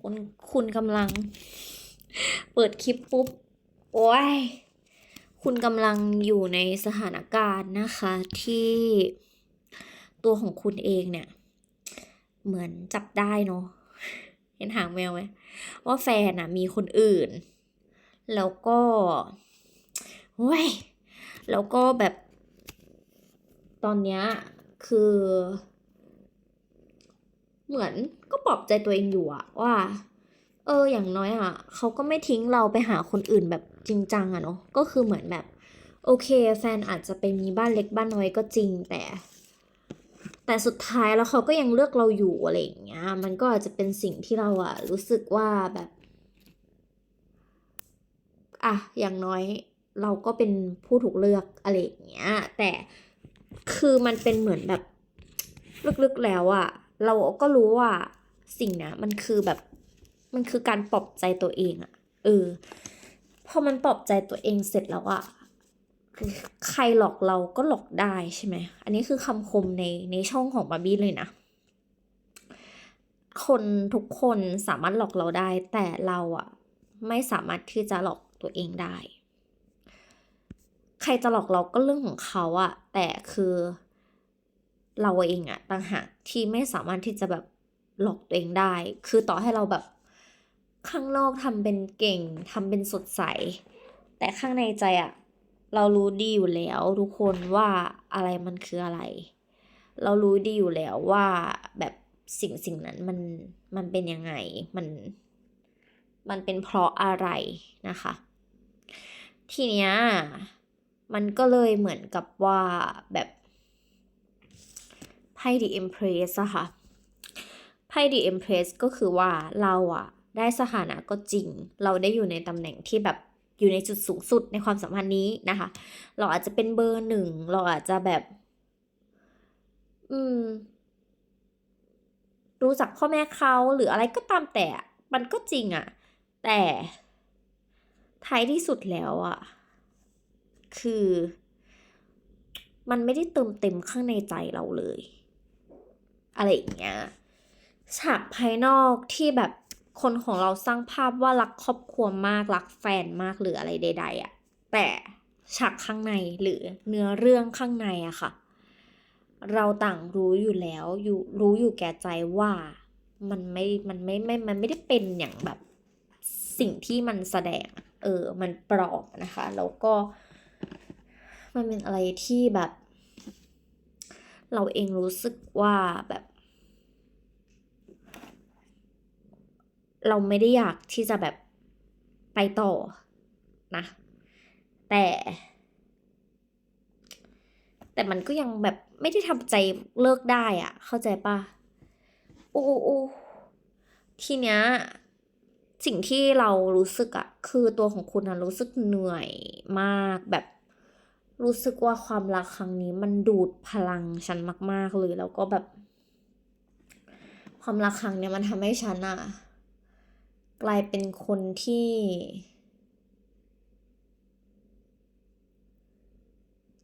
คุณคุณกำลัง เปิดคลิปปุ๊บ โอ้ย คุณกำลังอยู่ในสถานการณ์นะคะ ที่ตัวของคุณเองเนี่ย เหมือนจับได้เนาะเห็นหางแมวไหมว่าแฟนอะมีคนอื่น แล้วก็เว้ยแล้วก็แบบ ตอนเนี้ยคือ เหมือน ก็ปลอบใจตัวเองอยู่อะว่า เออ อย่างน้อยอะเขาก็ไม่ทิ้งเราไปหาคนอื่นแบบจริงจังอะเนาะก็คือเหมือนแบบ โอเค แฟนอาจจะไปมีบ้านเล็กบ้านน้อยก็จริงแต่ แต่สุดท้ายแล้วเขาก็ยังเลือกเราอยู่อะไรอย่างเงี้ย มันก็อาจจะเป็นสิ่งที่เราอะรู้สึกว่าแบบอะอย่างน้อยเราก็เป็นผู้ถูกเลือกอะไรอย่างเงี้ย แต่คือมันเป็นเหมือนแบบ ลึกๆแล้วอะเราก็รู้ว่า สิ่งนี้ยมันคือแบบ มันคือการปลอบใจตัวเองอะเออ พอมันปลอบใจตัวเองเสร็จแล้วอะคือใครหลอกเราก็หลอกได้ใช่ไหม อันนี้คือคำคมในในช่องของบาร์บี้เลยนะ คนทุกคนสามารถหลอกเราได้ แต่เราอะไม่สามารถที่จะหลอกตัวเองได้ ใครจะหลอกเราก็เรื่องของเขาอะแต่คือเราเองอะต่างหากที่ไม่สามารถที่จะแบบ หลอกตัวเองได้ คือต่อให้เราแบบข้างนอกทำเป็นเก่งทำเป็นสดใส แต่ข้างในใจอะเรารู้ดีอยู่แล้วทุกคนว่าอะไรมันคืออะไร เรารู้ดีอยู่แล้วว่าแบบสิ่งสิ่งนั้นมันมันเป็นยังไงมันมันเป็นเพราะอะไรนะคะ ทีเนี้ยมันก็เลยเหมือนกับว่าแบบไพ่ The Empress อะค่ะ ไพ่ The Empress ก็คือว่าเราอะได้สถานะก็จริง เราได้อยู่ในตำแหน่งที่แบบอยู่ในจุดสูงสุดในความสัมพันธ์นี้นะคะ เราอาจจะเป็นเบอร์หนึ่ง เราอาจจะแบบ อืม รู้จักพ่อแม่เขาหรืออะไรก็ตามแต่ มันก็จริงอะแต่ท้ายที่สุดแล้วอะคือ มันไม่ได้เติมเต็มข้างในใจเราเลย อะไรอย่างเงี้ย ฉากภายนอกที่แบบคนของเราสร้างภาพว่ารักครอบครัวมากรักแฟนมากหรืออะไรใด ๆอะแต่ฉากข้างในหรือเนื้อเรื่องข้างในอะค่ะ เราต่างรู้อยู่แล้วอยู่รู้อยู่แก่ใจว่ามันไม่มันไม่ไม่มันไม่ได้เป็นอย่างแบบสิ่งที่มันแสดง เออ มันปลอมนะคะ แล้วก็ มันเป็นอะไรที่แบบ เราเองรู้สึกว่าแบบ เราไม่ได้อยากที่จะแบบไปต่อนะ แต่ แต่มันก็ยังแบบไม่ได้ทำใจเลิกได้อะเข้าใจปะโอ้โอ้ทีเนี้ยสิ่งที่เรารู้สึกอะคือตัวของคุณอะรู้สึกเหนื่อยมากแบบ รู้สึกว่าความรักครั้งนี้มันดูดพลังฉันมาก ๆ เลยแล้วก็แบบ ความรักครั้งเนี้ยมันทำให้ฉันอะ กลายเป็นคนที่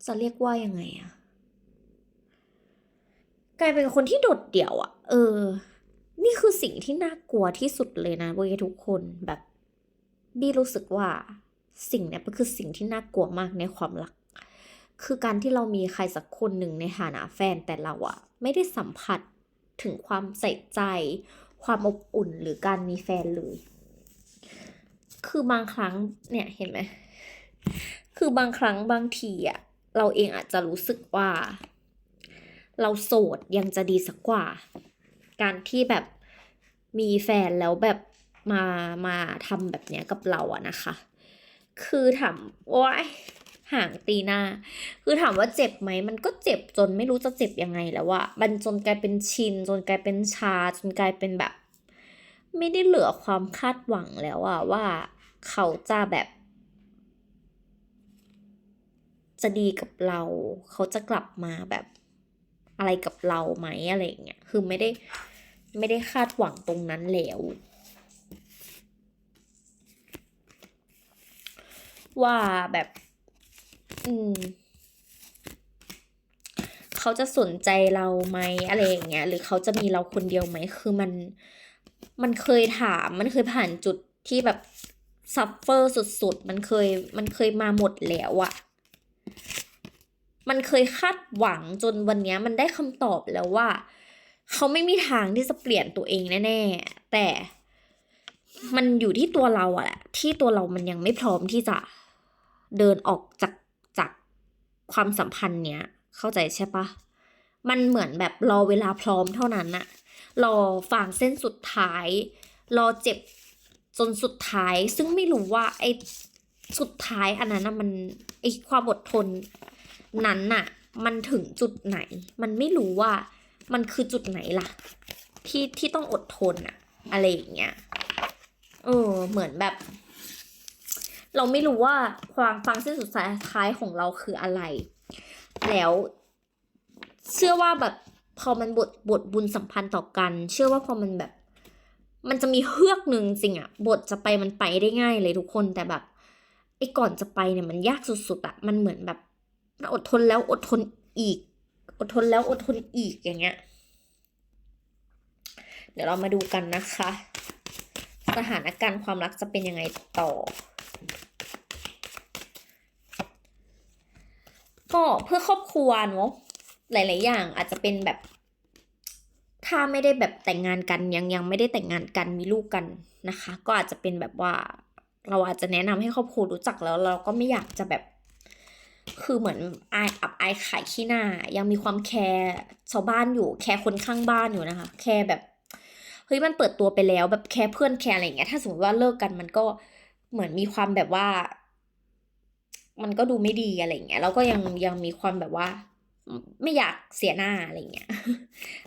จะเรียกว่ายังไงอะกลายเป็นคนที่โดดเดี่ยวอะเออ นี่คือสิ่งที่น่ากลัวที่สุดเลยนะเว้ยทุกคนแบบบี้รู้สึกว่าสิ่งเนี้ยมันคือสิ่งที่น่ากลัวมากในความรัก คือการที่เรามีใครสักคนหนึ่งในฐานะแฟนแต่เราอะไม่ได้สัมผัสถึงความใส่ใจ ความอบอุ่นหรือการมีแฟนเลย คือบางครั้งเนี่ยเห็นไหม คือบางครั้งบางทีอะเราเองอาจจะรู้สึกว่า เราโสดยังจะดีสักกว่า การที่แบบมีแฟนแล้วแบบมามาทำแบบเนี้ยกับเราอะนะคะ คือถามว่า ห่างตีหน้า คือถามว่าเจ็บไหม มันก็เจ็บจนไม่รู้จะเจ็บยังไงแล้วอะมันจนกลายเป็นชิน จนกลายเป็นชา จนกลายเป็นแบบ ไม่ได้เหลือความคาดหวังแล้วอะว่าเขาจะแบบ จะดีกับเรา เขาจะกลับมาแบบอะไรกับเราไหมอะไรอย่างเงี้ย คือไม่ได้ไม่ได้คาดหวังตรงนั้นแล้วว่าแบบ อืม เขาจะสนใจเราไหมอะไรอย่างเงี้ย หรือเขาจะมีเราคนเดียวไหม คือมัน มันเคยถาม มันเคยผ่านจุดที่แบบซัฟเฟอร์สุดๆ มันเคย มันเคยมาหมดแล้วอะมันเคยคาดหวังจนวันเนี้ยมันได้คำตอบแล้วว่า เขาไม่มีทางที่จะเปลี่ยนตัวเองแน่ๆ แต่มันอยู่ที่ตัวเราอะแหละที่ตัวเรามันยังไม่พร้อมที่จะเดินออกจาก ความสัมพันธ์เนี้ย เข้าใจใช่ปะมันเหมือนแบบรอเวลาพร้อมเท่านั้นอะรอฟางเส้นสุดท้าย รอเจ็บจนสุดท้าย ซึ่งไม่รู้ว่าไอ้สุดท้ายอันนั้นนะมันไอ้ความอดทนนั้นน่ะ มันถึงจุดไหน มันไม่รู้ว่ามันคือจุดไหนล่ะ ที่ที่ต้องอดทนอะอะไรอย่างเงี้ยเออเหมือนแบบ เราไม่รู้ว่าความฟังเส้นสุดท้ายของเราคืออะไร แล้วเชื่อว่าแบบพอมันบทบทบุญสัมพันธ์ต่อกัน เชื่อว่าพอมันแบบ มันจะมีเฮือกหนึ่งจริงอะบทจะไปมันไปได้ง่ายเลยทุกคนแต่แบบไอ้ก่อนจะไปเนี่ยมันยากสุดๆอะมันเหมือนแบบอดทนแล้วอดทนอีก อดทนแล้วอดทนอีกอย่างเงี้ย เดี๋ยวเรามาดูกันนะคะ สถานการณ์ความรักจะเป็นยังไงต่อ ก็เพื่อครอบครัวเนาะหลาย ๆ อย่างอาจจะเป็นแบบ ถ้าไม่ได้แบบแต่งงานกันยังยังไม่ได้แต่งงานกันมีลูกกันนะคะ ก็อาจจะเป็นแบบว่า เราอาจจะแนะนำให้ครอบครัวรู้จักแล้ว เราก็ไม่อยากจะแบบ คือเหมือนอายอับอายขายขี้หน้า ยังมีความแคร์ชาวบ้านอยู่ แคร์คนข้างบ้านอยู่นะคะ แคร์แบบเฮ้ยมันเปิดตัวไปแล้วแบบแคร์เพื่อนแคร์อะไรอย่างเงี้ยถ้าสมมติว่าเลิกกันมันก็ เหมือนมีความแบบว่า มันก็ดูไม่ดีอะไรเงี้ยแล้วก็ยังยังมีความแบบว่า ไม่อยากเสียหน้าอะไรเงี้ย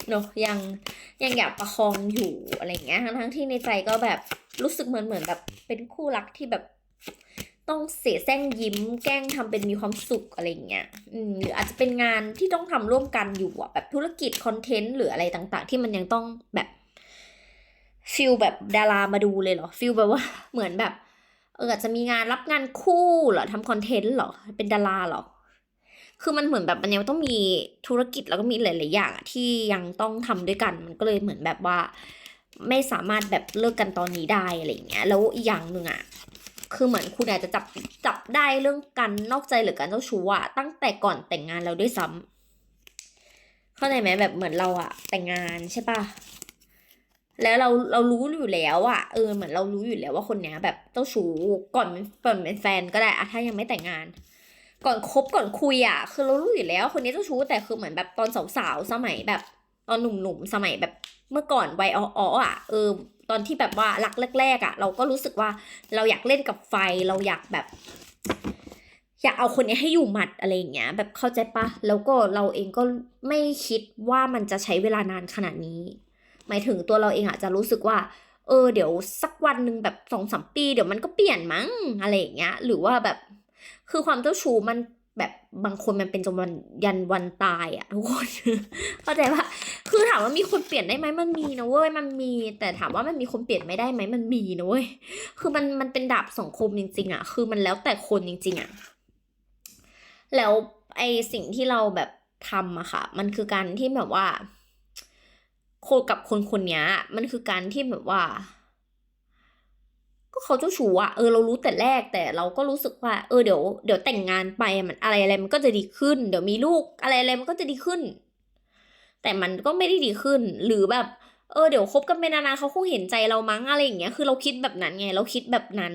เนอะยังยังอยากประคองอยู่อะไรเงี้ยทั้งทั้งที่ในใจก็แบบรู้สึกเหมือนเหมือนแบบเป็นคู่รักที่แบบต้องเสียแซงยิ้มแกล้งทำเป็นมีความสุขอะไรเงี้ยอืมหรืออาจจะเป็นงานที่ต้องทำร่วมกันอยู่อะแบบธุรกิจคอนเทนต์หรืออะไรต่าง ๆ ที่มันยังต้องแบบฟิลแบบดารามาดูเลยเหรอฟิลแบบว่าเหมือนแบบ เอออาจจะมีงานรับงานคู่เหรอทำคอนเทนต์เหรอ เป็นดาราเหรอ คือมันเหมือนแบบมันยังต้องมีธุรกิจแล้วก็มีหลาย ๆ อย่างอะที่ยังต้องทำด้วยกัน มันก็เลยเหมือนแบบว่า ไม่สามารถแบบเลิกกันตอนนี้ได้อะไรอย่างเงี้ย แล้วอีกอย่างหนึ่งอะคือเหมือนคุณอาจจะจับจับได้เรื่องการนอกใจหรือการเจ้าชู้อะตั้งแต่ก่อนแต่งงานเราด้วยซ้ำเข้าใจไหมแบบเหมือนเราอะแต่งงานใช่ปะ แล้วเราเรารู้อยู่แล้วอะเออเหมือนเรารู้อยู่แล้วว่าคนเนี้ย แบบเจ้าชู้ก่อนก่อนเป็นแฟนก็ได้อะถ้ายังไม่แต่งงาน ก่อนคบก่อนคุยอะคือเรารู้อยู่แล้ว คนนี้เจ้าชู้แต่คือเหมือนแบบตอนสาวๆสมัยแบบตอนหนุ่มๆสมัยแบบเมื่อก่อนวัยอ้อๆอะเออตอนที่แบบว่ารักแรกๆอะ เราก็รู้สึกว่าเราอยากเล่นกับไฟเราอยากแบบ อยากเอาคนนี้ให้อยู่หมัดอะไรอย่างเงี้ย แบบเข้าใจปะแล้วก็เราเองก็ไม่คิดว่ามันจะใช้เวลานานขนาดนี้ หมายถึงตัวเราเองอาจจะรู้สึกว่า เออเดี๋ยวสักวันหนึ่งแบบสองสามปีเดี๋ยวมันก็เปลี่ยนมั้งอะไรอย่างเงี้ย หรือว่าแบบคือความเจ้าชู้มันแบบบางคนมันเป็นจนวันยันวันตายอะทุกคนเข้าใจปะคือถามว่ามีคนเปลี่ยนได้ไหมมันมีนะเว้ยมันมี แต่ถามว่ามันมีคนเปลี่ยนไม่ได้ไหมมันมีนะเว้ยคือมันมันเป็นดาบสองคมจริง ๆอะคือมันแล้วแต่คนจริง ๆอะแล้วไอสิ่งที่เราแบบทำอะค่ะ มันคือการที่แบบว่า โคกับคนคนนี้มันคือการที่แบบว่า ก็เขาเจ้าชู้อะเออเรารู้แต่แรกแต่เราก็รู้สึกว่า เออเดี๋ยวเดี๋ยวแต่งงานไปมันอะไรอะไรมันก็จะดีขึ้น เดี๋ยวมีลูกอะไรอะไรมันก็จะดีขึ้น แต่มันก็ไม่ได้ดีขึ้น หรือแบบเออเดี๋ยวคบกันไปนานๆเขาคงเห็นใจเรามั้งอะไรอย่างเงี้ย คือเราคิดแบบนั้นไง เราคิดแบบนั้น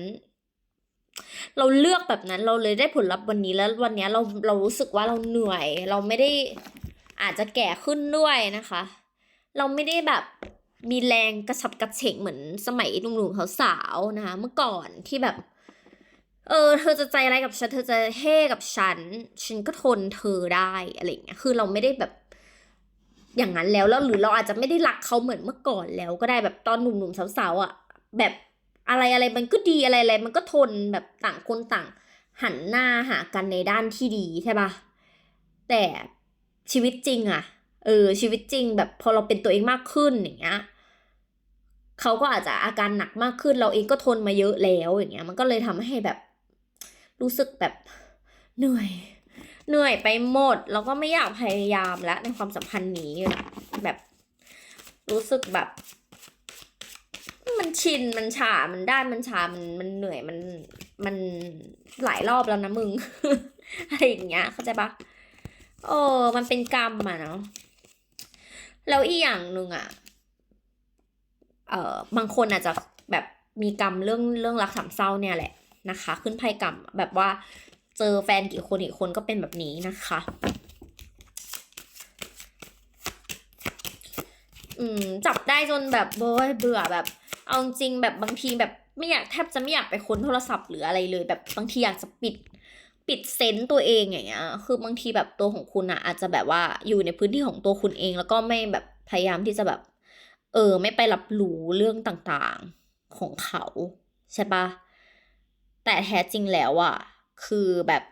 เราเลือกแบบนั้นเราเลยได้ผลลัพธ์วันนี้แล้ววันนี้เราเรารู้สึกว่าเราเหนื่อย เราไม่ได้อาจจะแก่ขึ้นด้วยนะคะ เราไม่ได้แบบมีแรงกระฉับกระเฉงเหมือนสมัยหนุ่มๆสาวๆนะคะเมื่อก่อนที่แบบ เออ เธอจะใจอะไรกับฉัน เธอจะเท่กับฉัน ฉันก็ทนเธอได้อะไรเงี้ยคือเราไม่ได้แบบอย่างนั้นแล้วแล้วหรือเราอาจจะไม่ได้รักเขาเหมือนเมื่อก่อนแล้ว ก็ได้แบบตอนหนุ่มๆสาวๆอะ แบบอะไรอะไรมันก็ดีอะไรอะไรมันก็ทนแบบต่างคนต่าง หันหน้าหากันในด้านที่ดีใช่ปะแต่ชีวิตจริงอะ เออชีวิตจริงแบบพอเราเป็นตัวเองมากขึ้นอย่างเงี้ยเขาก็อาจจะอาการหนักมากขึ้นเราเองก็ทนมาเยอะแล้วอย่างเงี้ย มันก็เลยทำให้แบบรู้สึกแบบเหนื่อย เหนื่อยไปหมด แล้วก็ไม่อยากพยายามแล้วในความสัมพันธ์นี้แบบ รู้สึกแบบ มันชินมันชามันได้มันชามันมันเหนื่อยมันมันหลายรอบแล้วนะมึงอะไรอย่างเงี้ยเข้าใจปะโอ้มันเป็นกรรมอะเนาะ แล้วอีกอย่างหนึ่งอะเอ่อบางคนอาจจะแบบมีกรรมเรื่องเรื่องรักสามเศร้าเนี่ยแหละนะคะ ขึ้นไพ่กรรมแบบว่าเจอแฟนกี่คนอีกคนก็เป็นแบบนี้นะคะ อืมจับได้จนแบบโบยเบื่อแบบ เอาจริงแบบบางทีแบบไม่อยากแทบจะไม่อยากไปค้นโทรศัพท์หรืออะไรเลย แบบบางทีอยากจะปิด ปิดเซนต์ตัวเองอย่างเงี้ย คือบางทีแบบตัวของคุณอะอาจจะแบบว่าอยู่ในพื้นที่ของตัวคุณเอง แล้วก็ไม่แบบพยายามที่จะแบบ เออ ไม่ไปรับรู้เรื่องต่างๆของเขา ใช่ปะแต่แท้จริงแล้วอะคือแบบ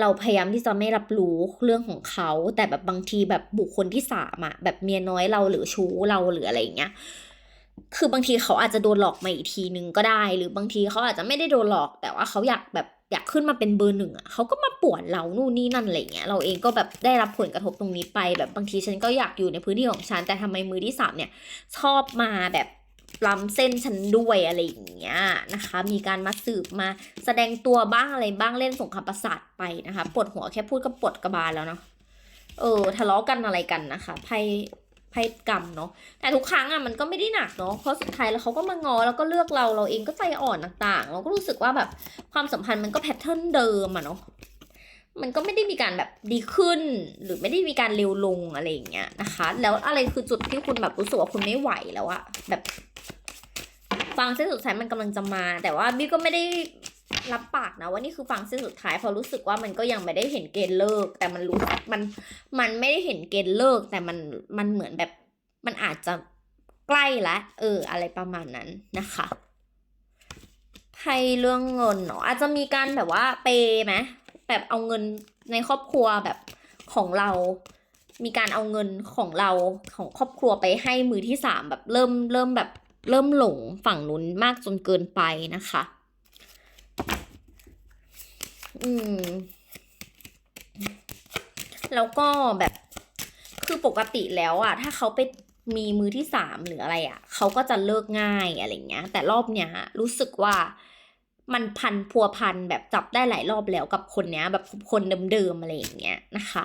เราพยายามที่จะไม่รับรู้เรื่องของเขา แต่แบบบางทีแบบบุคคลที่สามอะแบบเมียน้อยเราหรือชู้เราหรืออะไรอย่างเงี้ย คือบางทีเขาอาจจะโดนหลอกมาอีกทีนึงก็ได้ หรือบางทีเขาอาจจะไม่ได้โดนหลอก แต่ว่าเขาอยากแบบอยากขึ้นมาเป็นเบอร์หนึ่งอะเขาก็มาป่วนเรานู่นนี่นั่นอะไรเงี้ยเราเองก็แบบได้รับผลกระทบตรงนี้ไป แบบบางทีฉันก็อยากอยู่ในพื้นที่ของฉันแต่ทำไมมือที่สามเนี่ยชอบมาแบบล้ำเส้นฉันด้วยอะไรอย่างเงี้ยนะคะ มีการมาสืบมาแสดงตัวบ้างอะไรบ้างเล่นสงครามประสาทไปนะคะปวดหัวแค่พูดก็ปวดกระบาลแล้วเนาะเออทะเลาะกันอะไรกันนะคะไพ่ ไพ่กรรมเนาะแต่ทุกครั้งอะมันก็ไม่ได้หนักเนาะเพราะสุดท้ายแล้วเขาก็มางอแล้วก็เลือกเราเราเองก็ใจอ่อนต่างๆ เราก็รู้สึกว่าแบบความสัมพันธ์มันก็แพทเทิร์นเดิมอะเนาะมันก็ไม่ได้มีการแบบดีขึ้น หรือไม่ได้มีการเร็วลงอะไรอย่างเงี้ยนะคะ แล้วอะไรคือจุดที่คุณแบบรู้สึกว่าคุณไม่ไหวแล้วอะแบบฟังเส้นสุดท้ายมันกำลังจะมา แต่ว่าบี้ก็ไม่ได้ รับปากนะว่านี่คือฟังเส้นสุดท้ายเพราะรู้สึกว่ามันก็ยังไม่ได้เห็นเกณฑ์เลิก แต่มันรู้มันมันไม่ได้เห็นเกณฑ์เลิก แต่มันมันเหมือนแบบมันอาจจะใกล้ละเออ อะไรประมาณนั้นนะคะให้เรื่องเงินเนาะอาจจะมีการแบบว่าเปย์ไหมแบบเอาเงินในครอบครัวแบบของเรา มีการเอาเงินของเราของครอบครัวไปให้มือที่สามแบบเริ่มเริ่มแบบเริ่มหลงฝั่งนู้นมากจนเกินไปนะคะ อืม แล้วก็แบบ คือปกติแล้วอะถ้าเขาไปมีมือที่สามหรืออะไรอะเขาก็จะเลิกง่ายอะไรเงี้ย แต่รอบเนี้ย รู้สึกว่ามันพันพัวพันแบบจับได้หลายรอบแล้วกับคนเนี้ย แบบคนเดิมๆอะไรอย่างเงี้ยนะคะ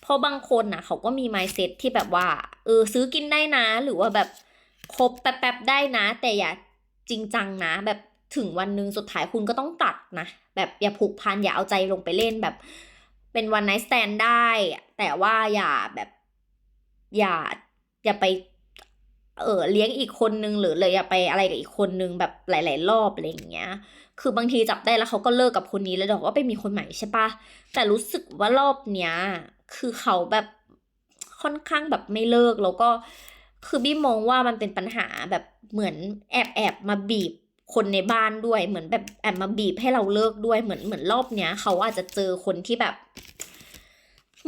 เพราะบางคนน่ะเขาก็มีไมเซ็ตที่แบบว่า เออซื้อกินได้นะ หรือว่าแบบคบแป๊บๆได้นะ แต่อย่าจริงจังนะแบบ ถึงวันหนึ่งสุดท้ายคุณก็ต้องตัดนะ แบบอย่าผูกพันอย่าเอาใจลงไปเล่นแบบ เป็นวันไนท์สแตนได้ แต่ว่าอย่าแบบอย่าอย่าไป เออเลี้ยงอีกคนนึงหรือเลยอย่าไปอะไรกับอีกคนนึงแบบหลาย ๆ รอบอะไรอย่างเงี้ย คือบางทีจับได้แล้วเขาก็เลิกกับคนนี้แล้วบอกว่าไปมีคนใหม่ใช่ปะแต่รู้สึกว่ารอบเนี้ย คือเขาแบบค่อนข้างแบบไม่เลิกแล้วก็คือบี้มองว่ามันเป็นปัญหาแบบเหมือนแอบแอบมาบีบ คนในบ้านด้วยเหมือนแบบแอบมาบีบให้เราเลิกด้วยเหมือนเหมือนรอบเนี้ยเขาอาจจะเจอคนที่แบบ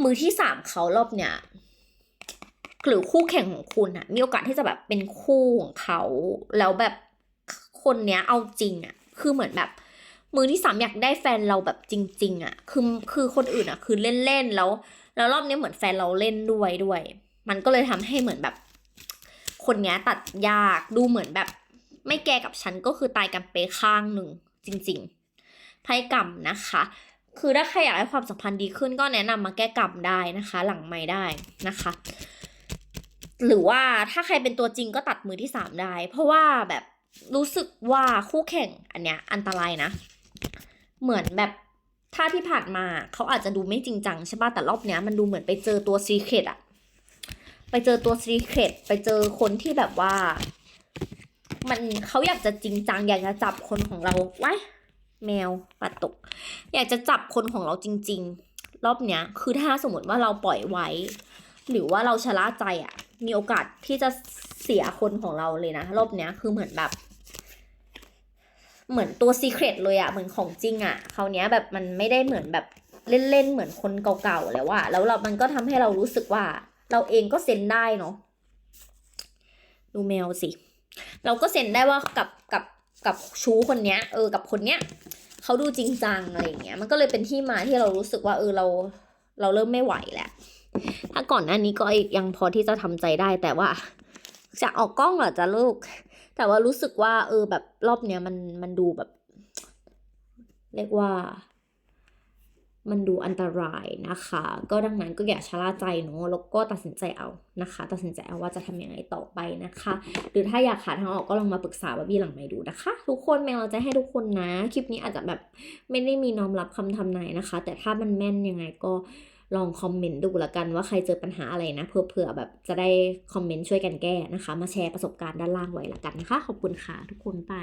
มือที่สามเขารอบเนี้ยหรือคู่แข่งของคุณอะมีโอกาสที่จะแบบเป็นคู่ของเขาแล้วแบบคนเนี้ยเอาจริงอะคือเหมือนแบบ มือที่สามอยากได้แฟนเราแบบจริง ๆอะคือคือคนอื่นอะคือเล่นๆแล้ว แล้วรอบนี้เหมือนแฟนเราเล่นด้วยด้วย มันก็เลยทำให้เหมือนแบบ คนเนี้ยตัดยากดูเหมือนแบบ ไม่แกกับฉันก็คือตายกันไปข้างหนึ่งจริงๆไพ่กรรมนะคะ คือถ้าใครอยากให้ความสัมพันธ์ดีขึ้นก็แนะนำมาแก้กรรมได้นะคะ หลังไม่ได้นะคะ หรือว่าถ้าใครเป็นตัวจริงก็ตัดมือที่สามได้ เพราะว่าแบบรู้สึกว่าคู่แข่งอันเนี้ยอันตรายนะ เหมือนแบบถ้าที่ผ่านมาเขาอาจจะดูไม่จริงจังใช่ป่ะแต่รอบเนี้ยมันดูเหมือนไปเจอตัวซีเครตอะไปเจอตัวซีเครตไปเจอคนที่แบบว่า มันเขาอยากจะจริงจัง อยากจะจับคนของเราไว้แมวปัดตก อยากจะจับคนของเราจริง ๆ รอบเนี้ย คือถ้าสมมติว่าเราปล่อยไว้ หรือว่าเราชะล่าใจอะมีโอกาสที่จะเสียคนของเราเลยนะ รอบเนี้ยคือเหมือนแบบ เหมือนตัวซีเครตเลยอะเหมือนของจริงอะคราวเนี้ยแบบมันไม่ได้เหมือนแบบเล่นๆเหมือนคนเก่าๆแล้วอะแล้วเรามันก็ทำให้เรารู้สึกว่า เราเองก็เซ็นได้เนาะดูแมวสิ เราก็เซ็นได้ว่ากับกับกับชู้คนเนี้ย เออ กับคนเนี้ยเขาดูจริงจังอะไรอย่างเงี้ย มันก็เลยเป็นที่มาที่เรารู้สึกว่า เออเรา เราเริ่มไม่ไหวแหละถ้าก่อนหน้านี้ก็ยังพอที่จะทำใจได้แต่ว่า จะออกกล้องเหรอจะลูก แต่ว่ารู้สึกว่า เออแบบรอบเนี้ยมันมันดูแบบ เรียกว่า มันดูอันตรายนะคะ ก็ดังนั้นก็อย่าชะล่าใจเนาะแล้วก็ตัดสินใจเอานะคะ ตัดสินใจเอาว่าจะทำยังไงต่อไปนะคะ หรือถ้าอยากหาทางออกก็ลองมาปรึกษาบาร์บี้หลังไมค์ดูนะคะ ทุกคนแมวเราจะให้ทุกคนนะ คลิปนี้อาจจะแบบไม่ได้มีน้อมรับคำทำนายนะคะ แต่ถ้ามันแม่นยังไงก็ลองคอมเมนต์ดูละกันว่าใครเจอปัญหาอะไรนะเผื่อแบบจะได้คอมเมนต์ช่วยกันแก้นะคะ มาแชร์ประสบการณ์ด้านล่างไว้ละกันนะคะ ขอบคุณค่ะทุกคนไป